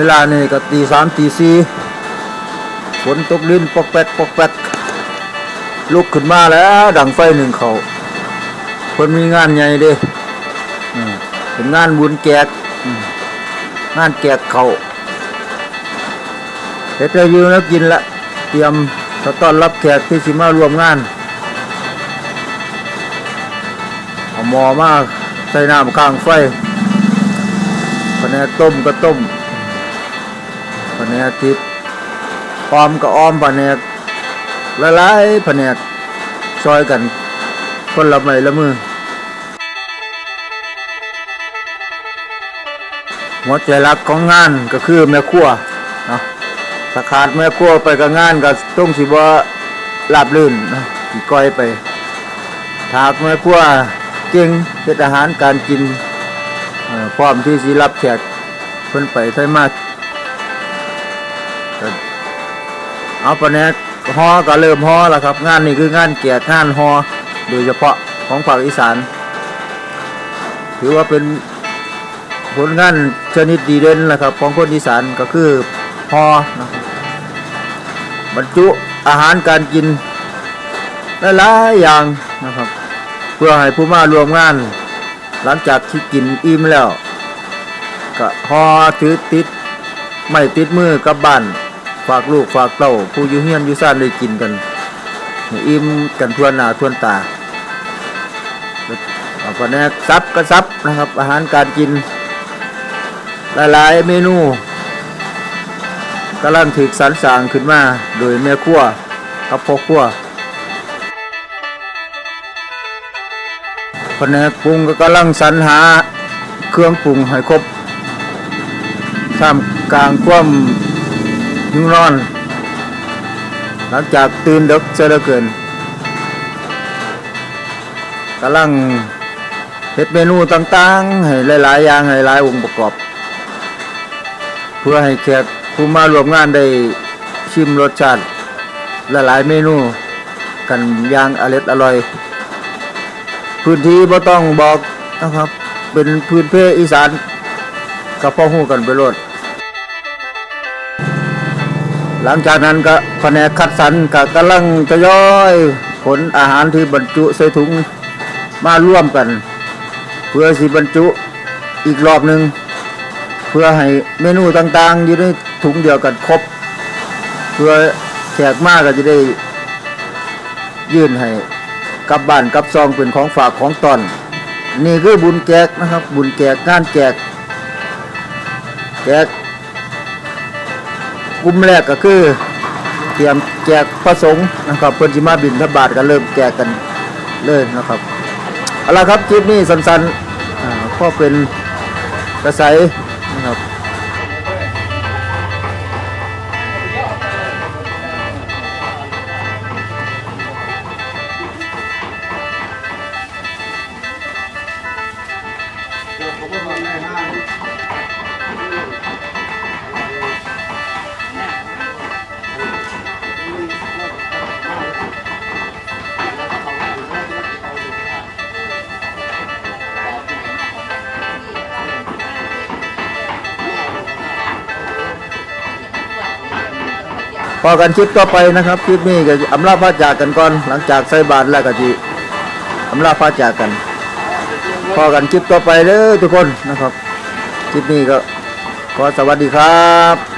เวลานี่ก็ตีสามตีสี่ฝนตกลิ้นปอกแป๊กปอกแป๊กลุกขึ้นมาแล้วดังไฟหนึ่งเขาเพิ่นมีงานใหญ่เด้เป็นงานบุญแกกงานแกกเขาเฮ็ดได้อยู่แล้วกินละ เตรียมจะต้อนรับแขกที่สิมารวมงานเอาหมอมาใส่น้ำข้างไฟแผนกต้มก็ต้ม นกทิพออมก็ออมแผนกละลายๆแผนกซอยกัน คนละไม้ละมือหัวใจหลักของงานก็คือแม่ครัวเนาะถ้าขาดแม่ครัวไปกับงานก็ต้องสิบ่าลาบลื่นนาะสิก้อยไปถากแม่ครัวเก่งเฮ็ดอาหารการกินพร้อมที่สิรับแขกเพิ่นไปไทมา เอาปะแนกฮอก็เริ่มฮอแล้วครับ งานนี้คืองานแกกงานฮอโดยเฉพาะของภาคอีสาน ถือว่าเป็นผลงานชนิดดีเด่นแหละครับของคนอีสานก็คือพอนะบรรจุอาหารการกินหลายอย่างนะครับ เพื่อให้ผู้มารวมงาน หลังจากที่กินอิ่มแล้ว ก็หอถือติดไม่ติดมือกับบ้าน ฝากลูกฝากเต้าผู้อยู่เฮียนอยู่ซ่านได้กินกันอิ่มกันทั่วหน้าทั่วตาเอาไปนกซับก็ซับนะครับ อาหารการกิน หลายๆเมนูกำลังถูกสรรสางขึ้นมาโดยแม่ครัวกับพ่อครัวแผนกปรุงก็กำลังสรรหาเครื่องปรุงให้ครบท่ามกลางความ ยุ่งร้อน หลังจากตื่นดึกเสียเหลือเกินกำลังเฮ็ดเมนูต่างๆ ให้หลายๆ อย่างให้หลายองค์ประกอบ เพื่อให้แขกผู้มาร่วมงานได้ชิมรสชาติหลายๆเมนูกันอย่างอร่อยอร่อย พื้นที่บ่ต้องบอกนะครับ เป็นพื้นเพอีสานกับพ่อหูกันไปโลด หลังจากนั้นก็แผนกคัดสรรก็กำลังทยอยขนอาหารที่บรรจุใส่ถุงมาร่วมกัน เพื่อสิบรรจุอีกรอบหนึ่งเพื่อให้เมนูต่างๆ อยู่ในถุงเดียวกันครบ เพื่อแขกมากก็จะได้ยื่นให้กับบ้านกับซองเป็นของฝากของตอน นี่คือบุญแจกนะครับ บุญแจกงานแจกแจก กลุ่มแรกก็คือเตรียมแจกพระสงฆ์นะครับเพิ่นสิมาบินทบาทก็เริ่มแจกกันเลยนะครับเอาละครับคลิปนี้สั้นๆก็เป็นกระแส พอกันคลิปต่อไปนะครับคลิปนี้ก็อำลาพระจากกันก่อนหลังจากใส่บาตรแล้วก็จีอำลาพระจากกัน พอกันคลิปต่อไปเด้อทุกคนนะครับคลิปนี้ก็ขอสวัสดีครับ